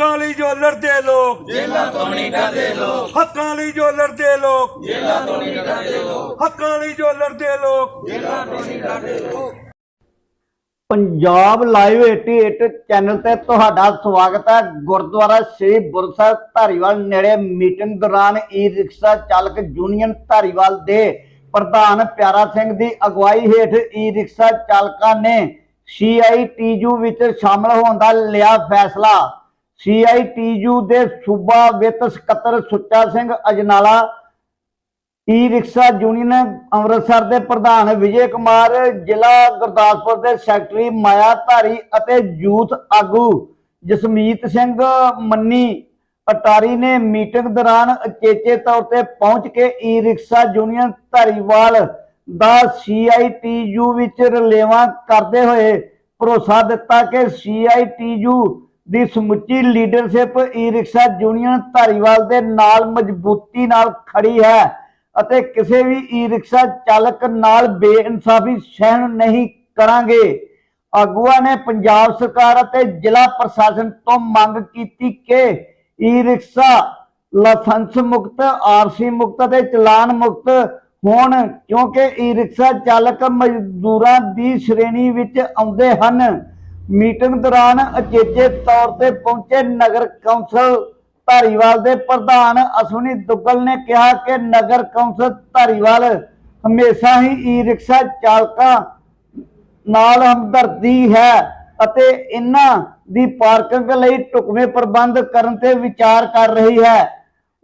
ਹੱਕਾਂ ਲਈ ਜੋ ਲੜਦੇ ਲੋਕ। ਜੇਲਾਂ ਤੋਂ ਨਹੀਂ ਡਰਦੇ ਲੋਕ। ਹੱਕਾਂ ਲਈ ਜੋ ਲੜਦੇ ਲੋਕ। ਜੇਲਾਂ ਤੋਂ ਨਹੀਂ ਡਰਦੇ ਲੋਕ। ਹੱਕਾਂ ਲਈ ਜੋ ਲੜਦੇ ਲੋਕ। ਜੇਲਾਂ ਤੋਂ ਨਹੀਂ ਡਰਦੇ ਲੋਕ। ਪੰਜਾਬ ਲਾਈਵ 88 ਚੈਨਲ ਤੇ ਤੁਹਾਡਾ ਸਵਾਗਤ ਹੈ। ਗੁਰਦੁਆਰਾ ਸ੍ਰੀ ਬੁਰਸਾ ਧਾਰੀਵਾਲ ਨੇੜੇ ਮੀਟਿੰਗ ਦੌਰਾਨ ਈ ਰਿਕਸ਼ਾ ਚਾਲਕ ਯੂਨੀਅਨ ਧਾਰੀਵਾਲ ਦੇ ਪ੍ਰਧਾਨ ਪਿਆਰਾ ਸਿੰਘ ਦੀ ਅਗਵਾਈ ਹੇਠ ਈ ਰਿਕਸ਼ਾ ਚਾਲਕਾਂ ਨੇ ਸੀਆਈਟੀਯੂ ਵਿੱਚ ਸ਼ਾਮਲ ਹੋਣ ਦਾ ਲਿਆ ਫੈਸਲਾ। ਸੀਆਈਟੀਯੂ ਦੇ ਸੂਬਾ ਵਿੱਤ ਸਕੱਤਰ Sucha Singh Ajnala E rickshaw union Amritsar ਦੇ ਪ੍ਰਧਾਨ ਵਿਜੇ ਕੁਮਾਰ, ਜ਼ਿਲ੍ਹਾ ਗੁਰਦਾਸਪੁਰ ਦੇ ਸੈਕਟਰੀ ਮਾਇਆ ਧਾਰੀ ਅਤੇ ਯੂਥ ਆਗੂ ਜਸਮੀਤ ਸਿੰਘ ਮੰਨੀ ਅਟਾਰੀ ਨੇ ਮੀਟਿੰਗ ਦੌਰਾਨ ਅਚੇਚੇ ਤੌਰ ਤੇ ਪਹੁੰਚ ਕੇ ਈ ਰਿਕਸ਼ਾ ਯੂਨੀਅਨ ਧਾਰੀਵਾਲ ਦਾ ਸੀਆਈਟੀਯੂ ਵਿੱਚ ਰਲੇਵਾਂ ਕਰਦੇ ਹੋਏ ਭਰੋਸਾ ਦਿੱਤਾ ਕਿ ਸੀਆਈਟੀਯੂ ਦੀ ਸਮੁੱਚੀ leadership E rickshaw union Dhariwal ਦੇ ਨਾਲ ਮਜ਼ਬੂਤੀ ਨਾਲ ਖੜੀ ਹੈ ਅਤੇ ਕਿਸੇ ਵੀ ਈ ਰਿਕਸ਼ਾ ਚਾਲਕ ਨਾਲ ਬੇਇਨਸਾਫੀ ਸਹਿਣ ਨਹੀਂ ਕਰਾਂਗੇ। ਆਗੂਆਂ ਨੇ ਪੰਜਾਬ ਸਰਕਾਰ ਅਤੇ ਜ਼ਿਲ੍ਹਾ ਪ੍ਰਸ਼ਾਸਨ ਤੋਂ ਮੰਗ ਕੀਤੀ ਕਿ ਈ ਰਿਕਸ਼ਾ ਲਾਇਸੈਂਸ ਮੁਕਤ ਆਰਸੀ ਮੁਕਤ ਅਤੇ ਚਲਾਨ ਮੁਕਤ ਹੋਣ, ਕਿਉਂਕਿ ਈ ਰਿਕਸ਼ਾ ਚਾਲਕ ਮਜ਼ਦੂਰਾਂ ਦੀ ਸ਼੍ਰੇਣੀ ਵਿੱਚ ਆਉਂਦੇ ਹਨ। ਮੀਟਿੰਗ ਦੌਰਾਨ ਅਚੇਚੇ ਤੌਰ ਤੇ ਪਹੁੰਚੇ ਨਗਰ ਕੌਂਸਲ ਧਾਰੀਵਾਲ ਦੇ ਪ੍ਰਧਾਨ ਅਸ਼ਵਨੀ ਦੁੱਗਲ ਨੇ ਕਿਹਾ ਕਿ ਨਗਰ ਕੌਂਸਲ ਧਾਰੀਵਾਲ ਹਮੇਸ਼ਾ ਹੀ ਈ ਰਿਕਸ਼ਾ ਚਾਲਕਾਂ ਨਾਲ ਹਮਦਰਦੀ ਹੈ ਅਤੇ ਇਹਨਾਂ ਦੀ ਪਾਰਕਿੰਗ ਲਈ ਢੁਕਵੇਂ ਪ੍ਰਬੰਧ ਕਰਨ ਤੇ ਵਿਚਾਰ ਕਰ ਰਹੀ ਹੈ।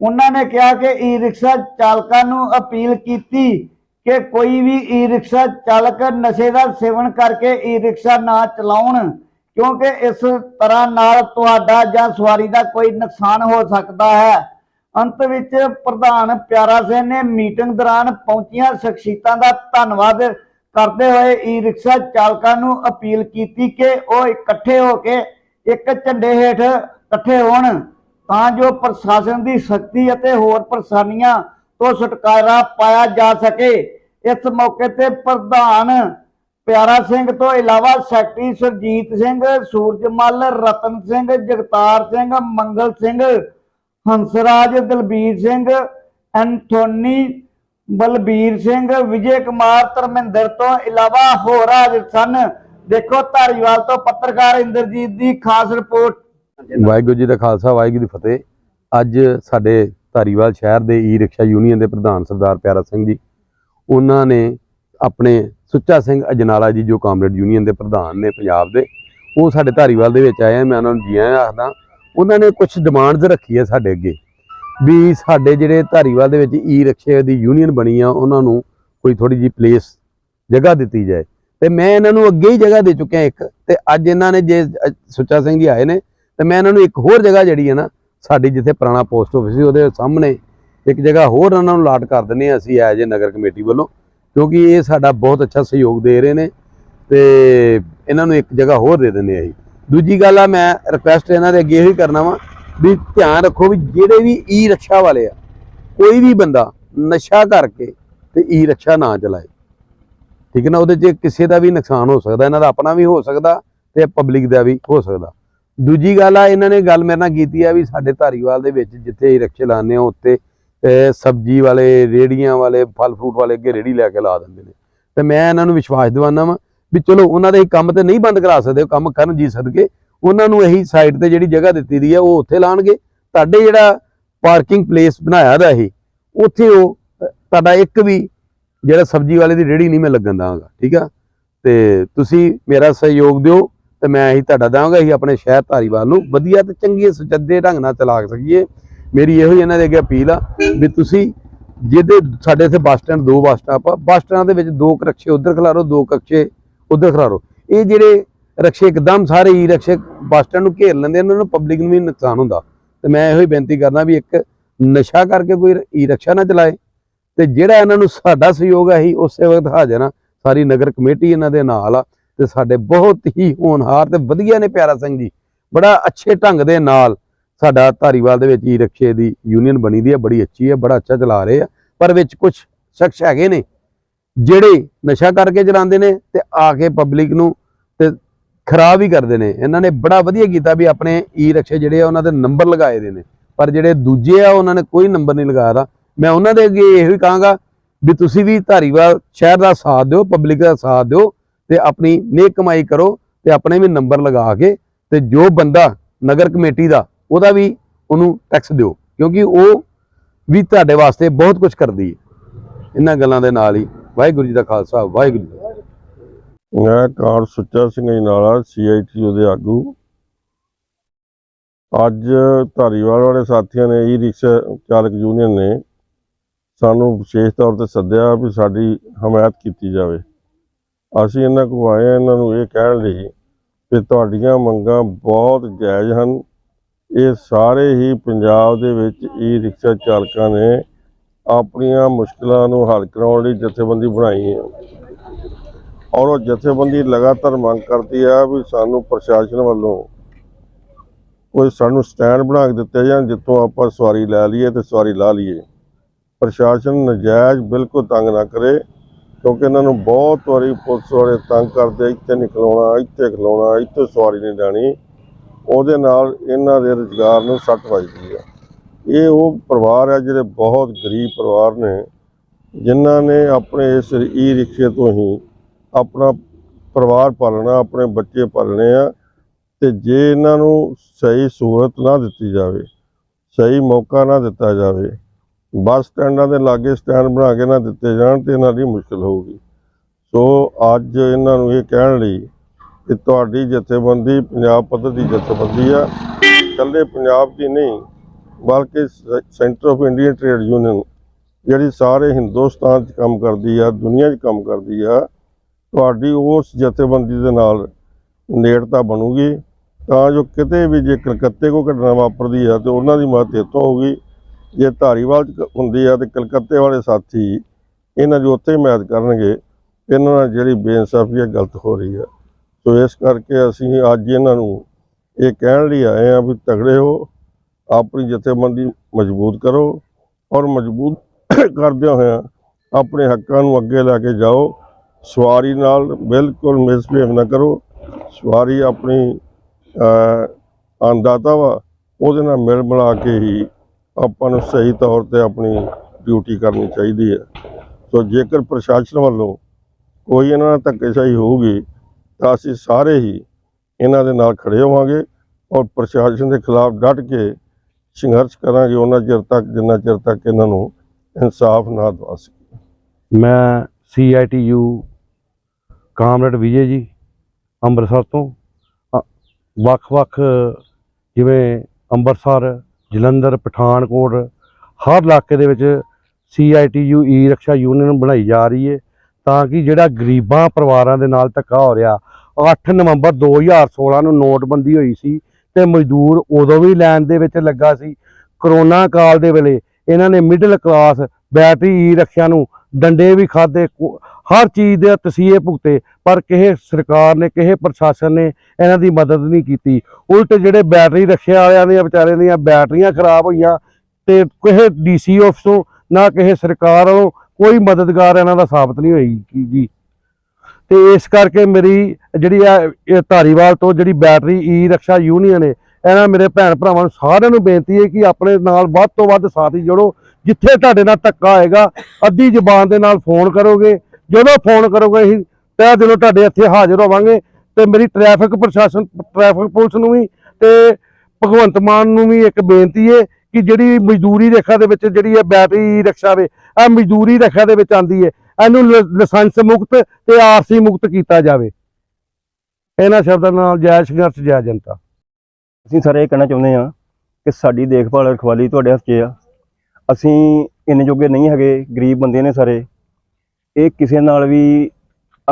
ਉਹਨਾਂ ਨੇ ਕਿਹਾ ਕਿ ਈ ਰਿਕਸ਼ਾ ਚਾਲਕਾਂ ਨੂੰ ਅਪੀਲ ਕੀਤੀ ਕਿ ਕੋਈ ਵੀ ਈ ਰਿਕਸ਼ਾ ਚਾਲਕ ਨਸ਼ੇ ਦਾ ਸੇਵਨ ਕਰਕੇ ਈ ਰਿਕਸ਼ਾ ਨਾ ਚਲਾਉਣ, ਕਿਉਂਕਿ ਇਸ ਤਰ੍ਹਾਂ ਨਾਲ ਤੁਹਾਡਾ ਜਾਂ ਸਵਾਰੀ ਦਾ ਕੋਈ ਨੁਕਸਾਨ ਹੋ ਸਕਦਾ ਹੈ। ਅੰਤ ਵਿੱਚ ਪ੍ਰਧਾਨ ਪਿਆਰਾ ਸਿੰਘ ਨੇ ਮੀਟਿੰਗ ਦੌਰਾਨ ਪਹੁੰਚੀਆਂ ਸ਼ਖਸੀਅਤਾਂ ਦਾ ਧੰਨਵਾਦ ਕਰਦੇ ਹੋਏ ਈ ਰਿਕਸ਼ਾ ਚਾਲਕਾਂ ਨੂੰ ਅਪੀਲ ਕੀਤੀ ਕਿ ਉਹ ਇਕੱਠੇ ਹੋ ਕੇ ਇੱਕ ਝੰਡੇ ਹੇਠ ਇਕੱਠੇ ਹੋਣ, ਤਾਂ ਜੋ ਪ੍ਰਸ਼ਾਸਨ ਦੀ ਸਖਤੀ ਅਤੇ ਹੋਰ ਪਰੇਸ਼ਾਨੀਆਂ ਤੋਂ ਛੁਟਕਾਰਾ ਪਾਇਆ ਜਾ ਸਕੇ। ਇਸ ਮੌਕੇ ਤੇ ਪ੍ਰਧਾਨ ਪਿਆਰਾ ਸਿੰਘ ਤੋਂ ਇਲਾਵਾ ਸੈਕਟਰੀ ਸਰਜੀਤ ਸਿੰਘ, ਸੂਰਜਮਲ, ਰਤਨ ਸਿੰਘ, ਜਗਤਾਰ ਸਿੰਘ, ਮੰਗਲ ਸਿੰਘ, ਹੰਸਰਾਜ, ਦਲਬੀਰ ਸਿੰਘ, ਐਂਥੋਨੀ, ਬਲਬੀਰ ਸਿੰਘ, ਵਿਜੇ ਕੁਮਾਰ, ਧਰਮਿੰਦਰ ਤੋਂ ਇਲਾਵਾ ਹੋਰ ਹਾਜ਼ਰ ਸਨ। ਦੇਖੋ ਧਾਰੀਵਾਲ ਤੋਂ ਪੱਤਰਕਾਰ ਇੰਦਰਜੀਤ ਦੀ ਖਾਸ ਰਿਪੋਰਟ। ਵਾਹਿਗੁਰੂ ਜੀ ਦਾ ਖਾਲਸਾ, ਵਾਹਿਗੁਰੂ ਦੀ ਫਤਿਹ। ਅੱਜ ਸਾਡੇ ਧਾਰੀਵਾਲ ਸ਼ਹਿਰ ਦੇ ਈ ਰਿਕਸ਼ਾ ਯੂਨੀਅਨ ਦੇ ਪ੍ਰਧਾਨ ਸਰਦਾਰ ਪਿਆਰਾ ਸਿੰਘ ਜੀ ਉਹਨਾਂ ਨੇ ਆਪਣੇ ਸੁੱਚਾ ਸਿੰਘ ਅਜਨਾਲਾ ਜੀ, ਜੋ ਕਾਮਰੇਡ ਯੂਨੀਅਨ ਦੇ ਪ੍ਰਧਾਨ ਨੇ ਪੰਜਾਬ ਦੇ, ਉਹ ਸਾਡੇ ਧਾਰੀਵਾਲ ਦੇ ਵਿੱਚ ਆਏ ਆ, ਮੈਂ ਉਹਨਾਂ ਨੂੰ ਜੀ ਆਇਆਂ ਆਖਦਾ, ਉਹਨਾਂ ਨੇ ਕੁਝ ਡਿਮਾਂਡਸ ਰੱਖੀ ਹੈ ਸਾਡੇ ਅੱਗੇ, ਵੀ ਸਾਡੇ ਜਿਹੜੇ ਧਾਰੀਵਾਲ ਦੇ ਵਿੱਚ ਈ ਰਕਸ਼ੇ ਦੀ ਯੂਨੀਅਨ ਬਣੀ ਆ, ਉਹਨਾਂ ਨੂੰ ਕੋਈ ਥੋੜੀ ਜੀ ਪਲੇਸ ਜਗ੍ਹਾ ਦਿੱਤੀ ਜਾਏ। ਤੇ ਮੈਂ ਇਹਨਾਂ ਨੂੰ ਅੱਗੇ ਹੀ ਜਗ੍ਹਾ ਦੇ ਚੁੱਕਿਆ ਇੱਕ, ਤੇ ਅੱਜ ਇਹਨਾਂ ਨੇ ਜੇ ਸੁੱਚਾ ਸਿੰਘ ਜੀ ਆਏ ਨੇ, ਤੇ ਮੈਂ ਇਹਨਾਂ ਨੂੰ ਇੱਕ ਹੋਰ ਜਗ੍ਹਾ ਜਿਹੜੀ ਹੈ ਨਾ, ਸਾਡੀ ਜਿੱਥੇ ਪੁਰਾਣਾ ਪੋਸਟ ਆਫਿਸ ਸੀ, ਉਹਦੇ ਸਾਹਮਣੇ ਇੱਕ ਜਗ੍ਹਾ ਹੋਰ ਉਹਨਾਂ ਨੂੰ ਲਾਟ ਕਰ ਦਿੰਦੇ ਹਾਂ ਅਸੀਂ ਐਜ ਏ ਨਗਰ ਕਮੇਟੀ ਵੱਲੋਂ, ਕਿਉਂਕਿ ਇਹ ਸਾਡਾ ਬਹੁਤ ਅੱਛਾ ਸਹਿਯੋਗ ਦੇ ਰਹੇ ਨੇ ਤੇ ਇਹਨਾਂ ਨੂੰ ਇੱਕ ਜਗ੍ਹਾ ਹੋਰ ਦੇ ਦਿੰਦੇ ਆ ਜੀ ਦੂਜੀ ਗੱਲ ਆ, ਮੈਂ ਰਿਕੁਐਸਟ ਇਹਨਾਂ ਦੇ ਅੱਗੇ ਇਹੋ ਕਰਨਾ ਵਾ ਵੀ ਧਿਆਨ ਰੱਖੋ ਵੀ ਜਿਹੜੇ ਵੀ ਈ ਰਿਕਸ਼ਾ ਵਾਲੇ ਆ, ਕੋਈ ਵੀ ਬੰਦਾ ਨਸ਼ਾ ਕਰਕੇ ਤੇ ਈ ਰਿਕਸ਼ਾ ਨਾ ਚਲਾਏ। ਠੀਕ ਹੈ ਨਾ, ਉਹਦੇ 'ਚ ਕਿਸੇ ਦਾ ਵੀ ਨੁਕਸਾਨ ਹੋ ਸਕਦਾ, ਇਹਨਾਂ ਦਾ ਆਪਣਾ ਵੀ ਹੋ ਸਕਦਾ ਤੇ ਪਬਲਿਕ ਦਾ ਵੀ ਹੋ ਸਕਦਾ। ਦੂਜੀ ਗੱਲ ਆ, ਇਹਨਾਂ ਨੇ ਗੱਲ ਮੇਰੇ ਨਾਲ ਕੀਤੀ ਆ ਵੀ ਸਾਡੇ ਧਾਰੀਵਾਲ ਦੇ ਵਿੱਚ ਜਿੱਥੇ ਹੀ ਰਿਕਸ਼ੇ ਲਾਉਂਦੇ ਆ ਉੱਤੇ ਅਹ, ਸਬਜ਼ੀ ਵਾਲੇ ਰੇੜੀਆਂ ਵਾਲੇ ਫਲ ਫਰੂਟ ਵਾਲੇ ਅੱਗੇ ਰੇੜੀ ਲੈ ਕੇ ਲਾ ਦਿੰਦੇ ਨੇ। ਤੇ ਮੈਂ ਇਹਨਾਂ ਨੂੰ ਵਿਸ਼ਵਾਸ ਦਿਵਾਨਾ ਵਾਂ ਵੀ ਚਲੋ ਉਹਨਾਂ ਦੇ ਕੰਮ ਤੇ ਨਹੀਂ ਬੰਦ ਕਰਾ ਸਕਦੇ ਕੰਮ ਕਰਨ ਜੀ ਸਦਕੇ। ਉਹਨਾਂ ਨੂੰ ਇਹੀ ਸਾਈਡ ਤੇ ਜਿਹੜੀ ਜਗ੍ਹਾ ਦਿੱਤੀ ਦੀ ਹੈ ਉਹ ਉੱਥੇ ਲਾਣਗੇ। ਤੁਹਾਡੇ ਜਿਹੜਾ ਪਾਰਕਿੰਗ ਪਲੇਸ ਬਣਾਇਆ ਦਾ ਇਹ ਉੱਥੇ ਉਹ ਤੁਹਾਡਾ ਇੱਕ ਵੀ ਜਿਹੜਾ ਸਬਜ਼ੀ ਵਾਲੇ ਦੀ ਰੇੜੀ ਨਹੀਂ ਮੈਂ ਲੱਗਣ ਦਾਂਗਾ ਠੀਕ ਆ? ਤੇ ਤੁਸੀਂ ਮੇਰਾ ਸਹਿਯੋਗ ਦਿਓ ਤੇ ਮੈਂ ਇਹੀ ਤੁਹਾਡਾ ਦਾਂਗਾ ਅਸੀਂ ਆਪਣੇ ਸ਼ਹਿਰ ਧਾਰੀਵਾਲ ਨੂੰ ਵਧੀਆ ਤੇ ਚੰਗੇ ਸੁਚੱਜੇ ਢੰਗ ਨਾਲ ਚਲਾ ਸਕੀਏ। ਮੇਰੀ ਇਹੋ ਹੀ ਇਹਨਾਂ ਦੇ ਅੱਗੇ ਅਪੀਲ ਆ ਵੀ ਤੁਸੀਂ ਜਿਹਦੇ ਸਾਡੇ ਇੱਥੇ ਬੱਸ ਸਟੈਂਡ, ਦੋ ਬੱਸ ਸਟਾਪ ਆ ਬੱਸ ਸਟੈਂਡ ਦੇ ਵਿੱਚ ਦੋ ਕੁ ਰਕਸ਼ੇ ਉਧਰ ਖਲਾਰੋ ਦੋ ਕੁ ਰਕਸ਼ੇ ਉਧਰ ਖਲਾਰੋ ਇਹ ਜਿਹੜੇ ਰਕਸ਼ੇ ਇੱਕਦਮ ਸਾਰੇ ਈ ਰਕਸ਼ੇ ਬੱਸ ਸਟੈਂਡ ਨੂੰ ਘੇਰ ਲੈਂਦੇ ਇਹਨਾਂ ਨੂੰ ਪਬਲਿਕ ਨੂੰ ਵੀ ਨੁਕਸਾਨ ਹੁੰਦਾ। ਤੇ ਮੈਂ ਇਹੋ ਹੀ ਬੇਨਤੀ ਕਰਦਾ ਵੀ ਇੱਕ ਨਸ਼ਾ ਕਰਕੇ ਕੋਈ ਈ ਰਕਸ਼ਾ ਨਾ ਚਲਾਏ ਤੇ ਜਿਹੜਾ ਇਹਨਾਂ ਨੂੰ ਸਾਡਾ ਸਹਿਯੋਗ ਹੈ ਹੀ ਉਸੇ ਵਕਤ ਹਾਜ਼ਰ ਆ। ਸਾਰੀ ਨਗਰ ਕਮੇਟੀ ਇਹਨਾਂ ਦੇ ਨਾਲ ਆ ਤੇ ਸਾਡੇ ਬਹੁਤ ਹੀ ਹੋਣਹਾਰ ਤੇ ਵਧੀਆ ਨੇ ਪਿਆਰਾ ਸਿੰਘ ਜੀ। ਬੜਾ ਅੱਛੇ ਢੰਗ ਦੇ ਨਾਲ ਸਾਡਾ ਧਾਰੀਵਾਲ ਦੇ ਵਿੱਚ ਈ ਰਕਸ਼ੇ ਦੀ ਯੂਨੀਅਨ ਬਣੀ ਦੀ ਹੈ ਬੜੀ ਅੱਛੀ ਹੈ ਬੜਾ ਅੱਛਾ ਚਲਾ ਰਹੇ ਆ। ਪਰ ਵਿੱਚ ਕੁਝ ਸ਼ਖਸ ਹੈਗੇ ਨੇ, ਜਿਹੜੇ ਨਸ਼ਾ ਕਰਕੇ ਚਲਾਉਂਦੇ ਨੇ ਤੇ ਆ ਕੇ ਪਬਲਿਕ ਨੂੰ ਤੇ ਖਰਾਬ ਹੀ ਕਰਦੇ ਨੇ। ਇਹਨਾਂ ਨੇ ਬੜਾ ਵਧੀਆ ਕੀਤਾ ਵੀ ਆਪਣੇ ਈ ਰਕਸ਼ੇ ਜਿਹੜੇ ਆ, ਉਹਨਾਂ ਦੇ ਨੰਬਰ ਲਗਾਏ ਦੇ ਨੇ। ਪਰ ਜਿਹੜੇ ਦੂਜੇ ਆ, ਉਹਨਾਂ ਨੇ ਕੋਈ ਨੰਬਰ ਨਹੀਂ ਲਗਾਇਆ ਦਾ। ਮੈਂ ਉਹਨਾਂ ਦੇ ਅੱਗੇ ਇਹੋ ਹੀ ਕਹਾਂਗਾ ਵੀ ਤੁਸੀਂ ਵੀ ਧਾਰੀਵਾਲ ਸ਼ਹਿਰ ਦਾ ਸਾਥ ਦਿਓ ਪਬਲਿਕ ਦਾ ਸਾਥ ਦਿਓ ਤੇ ਆਪਣੀ ਨੇਕ ਕਮਾਈ ਕਰੋ ਤੇ ਆਪਣੇ ਵੀ ਨੰਬਰ ਲਗਾ ਕੇ ਤੇ ਜੋ ਬੰਦਾ ਨਗਰ ਕਮੇਟੀ ਦਾ ਉਹਦਾ ਵੀ ਉਹਨੂੰ ਟੈਕਸ ਦਿਓ, ਕਿਉਂਕਿ ਉਹ ਵੀ ਤੁਹਾਡੇ ਵਾਸਤੇ ਬਹੁਤ ਕੁਝ ਕਰਦੀ ਹੈ। ਇਹਨਾਂ ਗੱਲਾਂ ਦੇ ਨਾਲ ਹੀ ਵਾਹਿਗੁਰੂ ਜੀ ਦਾ ਖਾਲਸਾ, ਵਾਹਿਗੁਰੂ ਜੀ ਮੈਂ ਕਾਰ ਸੁੱਚਾ ਸਿੰਘ ਅਜਨਾਲਾ ਸੀਆਈਟੀਯੂ ਦੇ ਆਗੂ। ਅੱਜ ਧਾਰੀਵਾਲ ਵਾਲੇ ਸਾਥੀਆਂ ਨੇ ਈ ਰਿਕਸ਼ਾ ਚਾਲਕ ਯੂਨੀਅਨ ਨੇ ਸਾਨੂੰ ਵਿਸ਼ੇਸ਼ ਤੌਰ ਤੇ ਸੱਦਿਆ ਵੀ ਸਾਡੀ ਹਮਾਇਤ ਕੀਤੀ ਜਾਵੇ। ਅਸੀਂ ਇਹਨਾਂ ਕੋਲ ਆਏ ਹਾਂ, ਇਹਨਾਂ ਨੂੰ ਇਹ ਕਹਿਣ ਲਈ ਕਿ ਤੁਹਾਡੀਆਂ ਮੰਗਾਂ ਬਹੁਤ ਜਾਇਜ਼ ਹਨ। ਇਹ ਸਾਰੇ ਹੀ ਪੰਜਾਬ ਦੇ ਵਿੱਚ ਈ ਰਿਕਸ਼ਾ ਚਾਲਕਾਂ ਨੇ ਆਪਣੀਆਂ ਮੁਸ਼ਕਲਾਂ ਨੂੰ ਹੱਲ ਕਰਾਉਣ ਲਈ ਜਥੇਬੰਦੀ ਬਣਾਈ ਹੈ। ਔਰ ਉਹ ਜਥੇਬੰਦੀ ਲਗਾਤਾਰ ਮੰਗ ਕਰਦੀ ਆ ਵੀ ਸਾਨੂੰ ਪ੍ਰਸ਼ਾਸਨ ਵੱਲੋਂ ਕੋਈ ਸਾਨੂੰ ਸਟੈਂਡ ਬਣਾ ਕੇ ਦਿੱਤੇ ਜਾਣ, ਜਿੱਥੋਂ ਆਪਾਂ ਸਵਾਰੀ ਲੈ ਲਈਏ ਤੇ ਸਵਾਰੀ ਲਾ ਲਈਏ। ਪ੍ਰਸ਼ਾਸਨ ਨਜਾਇਜ਼ ਬਿਲਕੁਲ ਤੰਗ ਨਾ ਕਰੇ, ਕਿਉਂਕਿ ਇਹਨਾਂ ਨੂੰ ਬਹੁਤ ਵਾਰੀ ਪੁਲਿਸ ਵਾਲੇ ਤੰਗ ਕਰਦੇ ਇੱਥੇ ਨਹੀਂ ਖਲੋਣਾ ਇੱਥੇ ਖਲੋਣਾ, ਇੱਥੇ ਸਵਾਰੀ ਨਹੀਂ ਲੈਣੀ। ਉਹਦੇ ਨਾਲ ਇਹਨਾਂ ਦੇ ਰੁਜ਼ਗਾਰ ਨੂੰ ਸੱਟ ਵੱਜਦੀ ਆ। ਇਹ ਉਹ ਪਰਿਵਾਰ ਆ ਜਿਹੜੇ ਬਹੁਤ ਗਰੀਬ ਪਰਿਵਾਰ ਨੇ, ਜਿਨ੍ਹਾਂ ਨੇ ਆਪਣੇ ਇਸ ਈ ਰਿਕਸ਼ੇ ਤੋਂ ਹੀ ਆਪਣਾ ਪਰਿਵਾਰ ਪਾਲਣਾ, ਆਪਣੇ ਬੱਚੇ ਪਾਲਣੇ ਆ ਤੇ ਜੇ ਇਹਨਾਂ ਨੂੰ ਸਹੀ ਸਹੂਲਤ ਨਾ ਦਿੱਤੀ ਜਾਵੇ, ਸਹੀ ਮੌਕਾ ਨਾ ਦਿੱਤਾ ਜਾਵੇ, ਬੱਸ ਸਟੈਂਡਾਂ ਦੇ ਲਾਗੇ ਸਟੈਂਡ ਬਣਾ ਕੇ ਨਾ ਦਿੱਤੇ ਜਾਣ ਤੇ ਇਹਨਾਂ ਦੀ ਮੁਸ਼ਕਲ ਹੋਊਗੀ। ਸੋ ਅੱਜ ਇਹਨਾਂ ਨੂੰ ਇਹ ਕਹਿਣ ਲਈ ਕਿ ਤੁਹਾਡੀ ਜਥੇਬੰਦੀ ਪੰਜਾਬ ਪੱਧਰ ਦੀ ਜਥੇਬੰਦੀ ਆ। ਇਕੱਲੇ ਪੰਜਾਬ ਦੀ ਨਹੀਂ, ਬਲਕਿ centre of Indian trade union ਜਿਹੜੀ ਸਾਰੇ ਹਿੰਦੁਸਤਾਨ 'ਚ ਕੰਮ ਕਰਦੀ ਆ, ਦੁਨੀਆ 'ਚ ਕੰਮ ਕਰਦੀ ਆ, ਤੁਹਾਡੀ ਉਸ ਜਥੇਬੰਦੀ ਦੇ ਨਾਲ ਨੇੜਤਾ ਬਣੂਗੀ। ਤਾਂ ਜੋ ਕਿਤੇ ਵੀ ਜੇ ਕਲਕੱਤੇ ਕੋ ਘਟਨਾ ਵਾਪਰਦੀ ਆ, ਤੇ ਉਹਨਾਂ ਦੀ ਮਦਦ ਇੱਥੋਂ ਹੋਊਗੀ। ਜੇ ਧਾਰੀਵਾਲ 'ਚ ਕ- ਹੁੰਦੀ ਆ, ਤੇ ਕਲਕੱਤੇ ਵਾਲੇ ਸਾਥੀ ਇਹਨਾਂ ਦੀ ਉੱਥੇ ਹੀ ਮਦਦ ਕਰਨਗੇ, ਇਹਨਾਂ ਨਾਲ ਜਿਹੜੀ ਬੇਇਨਸਾਫੀ ਹੈ ਗਲਤ ਹੋ ਰਹੀ ਆ। ਸੋ ਇਸ ਕਰਕੇ ਅਸੀਂ ਅੱਜ ਇਹਨਾਂ ਨੂੰ ਇਹ ਕਹਿਣ ਲਈ ਆਏ ਆ ਵੀ ਤਗੜੇ ਹੋ ਆਪਣੀ ਜਥੇਬੰਦੀ ਮਜ਼ਬੂਤ ਕਰੋ ਔਰ ਮਜ਼ਬੂਤ ਕਰਦਿਆਂ ਹੋਇਆਂ ਆਪਣੇ ਹੱਕਾਂ ਨੂੰ ਅੱਗੇ ਲੈ ਕੇ ਜਾਓ। ਸਵਾਰੀ ਨਾਲ ਬਿਲਕੁਲ ਮਿਸਬਿਹੇਵ ਨਾ ਕਰੋ। ਸਵਾਰੀ ਆਪਣੀ ਅਹ, ਵਾ ਉਹਦੇ ਨਾਲ ਮਿਲ ਮਿਲਾ ਕੇ ਹੀ ਆਪਾਂ ਨੂੰ ਸਹੀ ਤੌਰ ਤੇ ਆਪਣੀ ਡਿਊਟੀ ਕਰਨੀ ਚਾਹੀਦੀ ਹੈ। ਸੋ ਜੇਕਰ ਪ੍ਰਸ਼ਾਸਨ ਵੱਲੋਂ ਕੋਈ ਇਹਨਾਂ ਨਾਲ ਧੱਕੇਸ਼ਾਹੀ ਹੋਊਗੀ ਤਾਂ ਅਸੀਂ ਸਾਰੇ ਹੀ ਇਹਨਾਂ ਦੇ ਨਾਲ ਖੜੇ ਹੋਵਾਂਗੇ ਔਰ ਪ੍ਰਸ਼ਾਸਨ ਦੇ ਖਿਲਾਫ ਡਟ ਕੇ ਸੰਘਰਸ਼ ਕਰਾਂਗੇ, ਉਹਨਾਂ ਚਿਰ ਤੱਕ, ਜਿੰਨਾ ਚਿਰ ਤੱਕ ਇਹਨਾਂ ਨੂੰ ਇਨਸਾਫ ਨਾ ਦਵਾ ਸਕੀਏ। ਮੈਂ ਸੀਆਈਟੀਯੂ ਕਾਮਰੇਡ ਵਿਜੇ ਜੀ, ਅੰਮ੍ਰਿਤਸਰ ਤੋਂ। ਵੱਖ-ਵੱਖ ਜਿਵੇਂ ਅੰਮ੍ਰਿਤਸਰ ਜਲੰਧਰ, ਪਠਾਨਕੋਟ, ਹਰ ਇਲਾਕੇ ਦੇ ਵਿੱਚ ਸੀਆਈਟੀਯੂ ਈ ਰਿਕਸ਼ਾ ਯੂਨੀਅਨ ਬਣਾਈ ਜਾ ਰਹੀ ਹੈ ਤਾਂ ਕਿ ਜਿਹੜਾ ਗਰੀਬਾਂ ਪਰਿਵਾਰਾਂ ਦੇ ਨਾਲ ਧੱਕਾ ਹੋ ਰਿਹਾ 8 ਨਵੰਬਰ 2016 ਨੂੰ ਨੋਟਬੰਦੀ ਹੋਈ ਸੀ ਤੇ ਮਜ਼ਦੂਰ ਉਦੋਂ ਵੀ ਲਾਈਨ ਦੇ ਵਿੱਚ ਲੱਗਾ ਸੀ। ਕਰੋਨਾ ਕਾਲ ਦੇ ਵੇਲੇ ਇਹਨਾਂ ਨੇ ਮਿਡਲ ਕਲਾਸ ਬੈਟਰੀ ਈ ਰੱਖਿਆ ਨੂੰ ਡੰਡੇ ਵੀ ਖਾਦੇ ਹਰ ਚੀਜ਼ ਦੇ ਤਸੀਹੇ ਭੁਗਤੇ, ਪਰ ਕਿਸੇ ਸਰਕਾਰ ਨੇ, ਕਿਸੇ ਪ੍ਰਸ਼ਾਸਨ ਨੇ ਇਹਨਾਂ ਦੀ ਮਦਦ ਨਹੀਂ ਕੀਤੀ। ਉਲਟ ਜਿਹੜੇ ਬੈਟਰੀ ਰੱਖਿਆ ਵਾਲਿਆਂ ਦੀਆਂ ਵਿਚਾਰੇ ਦੀਆਂ ਬੈਟਰੀਆਂ ਖਰਾਬ ਹੋਈਆਂ ਤੇ ਕਿਸੇ ਡੀਸੀ ਆਫਿਸੋਂ ਨਾ ਕਿਸੇ ਸਰਕਾਰ ਵੱਲੋਂ ਕੋਈ ਮਦਦਗਾਰ ਇਹਨਾਂ ਦਾ ਸਾਬਤ ਨਹੀਂ ਹੋਈ ਜੀ ਤੇ ਇਸ ਕਰਕੇ ਮੇਰੀ ਜਿਹੜੀ ਆ ਧਾਰੀਵਾਲ ਤੋਂ ਜਿਹੜੀ ਬੈਟਰੀ ਈ ਰਕਸ਼ਾ ਯੂਨੀਅਨ ਹੈ ਇਹਨਾਂ ਮੇਰੇ ਭੈਣ ਭਰਾਵਾਂ ਨੂੰ ਸਾਰਿਆਂ ਨੂੰ ਬੇਨਤੀ ਹੈ ਕਿ ਆਪਣੇ ਨਾਲ ਵੱਧ ਤੋਂ ਵੱਧ ਸਾਥੀ ਜੋੜੋ, ਜਿੱਥੇ ਤੁਹਾਡੇ ਨਾਲ ਧੱਕਾ ਹੋਏਗਾ, ਅੱਧੀ ਜ਼ੁਬਾਨ ਦੇ ਨਾਲ ਫੋਨ ਕਰੋਗੇ, ਜਦੋਂ ਫੋਨ ਕਰੋਗੇ ਅਸੀਂ ਤਹਿ ਦਿਲੋਂ ਤੁਹਾਡੇ ਇੱਥੇ ਹਾਜ਼ਰ ਹੋਵਾਂਗੇ, ਤੇ ਮੇਰੀ ਟ੍ਰੈਫਿਕ ਪ੍ਰਸ਼ਾਸਨ, ਟ੍ਰੈਫਿਕ ਪੁਲਿਸ ਨੂੰ ਵੀ ਤੇ ਭਗਵੰਤ ਮਾਨ ਨੂੰ ਵੀ ਇੱਕ ਬੇਨਤੀ ਹੈ ਕਿ ਜਿਹੜੀ ਮਜ਼ਦੂਰੀ ਰੇਖਾ ਦੇ ਵਿੱਚ ਜਿਹੜੀ ਹੈ ਬੈਟਰੀ e ਰਕਸ਼ਾ ਵੇ ਇਹ ਮਜ਼ਦੂਰੀ ਰੇਖਾ ਦੇ ਵਿੱਚ ਆਂਦੀ ਹੈ ਇਹਨੂੰ ਲਾਇਸੈਂਸ ਮੁਕਤ ਤੇ ਆਰਸੀ ਮੁਕਤ ਕੀਤਾ ਜਾਵੇ। ਇਹਨਾਂ ਸ਼ਬਦਾਂ ਨਾਲ ਜੈ ਸੰਘਰਸ਼, ਜੈ ਜਨਤਾ। ਅਸੀਂ ਸਾਰੇ ਇਹ ਕਹਿਣਾ ਚਾਹੁੰਦੇ ਹਾਂ ਕਿ ਸਾਡੀ ਦੇਖਭਾਲ ਰਖਵਾਲੀ ਤੁਹਾਡੇ ਹੱਥ 'ਚ ਆ। ਅਸੀਂ ਇੰਨੇ ਜੋਗੇ ਨਹੀਂ ਹੈਗੇ, ਗਰੀਬ ਬੰਦੇ ਨੇ ਸਾਰੇ। ਇਹ ਕਿਸੇ ਨਾਲ ਵੀ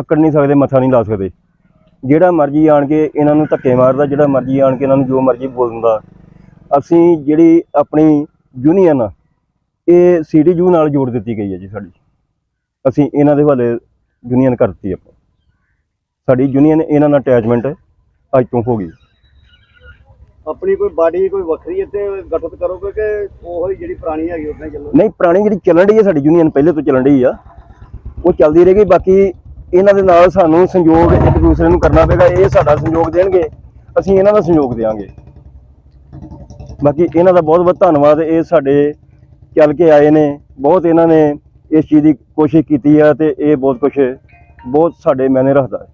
ਅਕੜ ਨਹੀਂ ਸਕਦੇ, ਮੱਥਾ ਨਹੀਂ ਲਾ ਸਕਦੇ। ਜਿਹੜਾ ਮਰਜ਼ੀ ਆਣ ਕੇ ਇਹਨਾਂ ਨੂੰ ਧੱਕੇ ਮਾਰਦਾ, ਜਿਹੜਾ ਮਰਜ਼ੀ ਆਣ ਕੇ ਇਹਨਾਂ ਨੂੰ ਜੋ ਮਰਜ਼ੀ ਬੋਲ ਦਿੰਦਾ। ਅਸੀਂ ਜਿਹੜੀ ਆਪਣੀ ਯੂਨੀਅਨ ਆ ਇਹ ਸੀਡੀਯੂ ਨਾਲ ਜੋੜ ਦਿੱਤੀ ਗਈ ਹੈ ਜੀ ਸਾਡੀ। ਅਸੀਂ ਇਹਨਾਂ ਦੇ ਹਵਾਲੇ ਯੂਨੀਅਨ ਕਰਤੀ ਆਪਾਂ। ਸਾਡੀ ਯੂਨੀਅਨ ਇਹਨਾਂ ਨਾਲ ਅਟੈਚਮੈਂਟ ਅੱਜ ਤੋਂ ਹੋ ਗਈ। ਆਪਣੀ ਕੋਈ ਬਾਡੀ ਕੋਈ ਵੱਖਰੀ ਇੱਥੇ ਗਠਿਤ ਕਰੋਗੇ ਕਿ ਉਹ ਹੀ ਜਿਹੜੀ ਪੁਰਾਣੀ ਹੈਗੀ ਉਦਾਂ ਚੱਲੋ ਨਹੀਂ ਪੁਰਾਣੀ ਜਿਹੜੀ ਚੱਲਣ ਰਹੀ ਹੈ ਸਾਡੀ ਯੂਨੀਅਨ ਪਹਿਲੇ ਤੋਂ ਚੱਲਣ ਰਹੀ ਆ ਉਹ ਚੱਲਦੀ ਰਹੇਗੀ। ਬਾਕੀ ਇਹਨਾਂ ਦੇ ਨਾਲ ਸਾਨੂੰ ਸੰਯੋਗ ਇੱਕ ਦੂਸਰੇ ਨੂੰ ਕਰਨਾ ਪਏਗਾ ਇਹ ਸਾਡਾ ਸੰਯੋਗ ਦੇਣਗੇ ਅਸੀਂ ਇਹਨਾਂ ਦਾ ਸੰਯੋਗ ਦੇਵਾਂਗੇ। ਬਾਕੀ ਇਹਨਾਂ ਦਾ ਬਹੁਤ ਬਹੁਤ ਧੰਨਵਾਦ। ਇਹ ਸਾਡੇ ਚੱਲ ਕੇ ਆਏ ਨੇ। ਬਹੁਤ ਇਹਨਾਂ ਨੇ ਇਸ ਚੀਜ਼ ਦੀ ਕੋਸ਼ਿਸ਼ ਕੀਤੀ ਆ ਤੇ ਇਹ ਬਹੁਤ ਕੁਝ ਬਹੁਤ ਸਾਡੇ ਮੈਨੇ ਰੱਖਦਾ ਹੈ।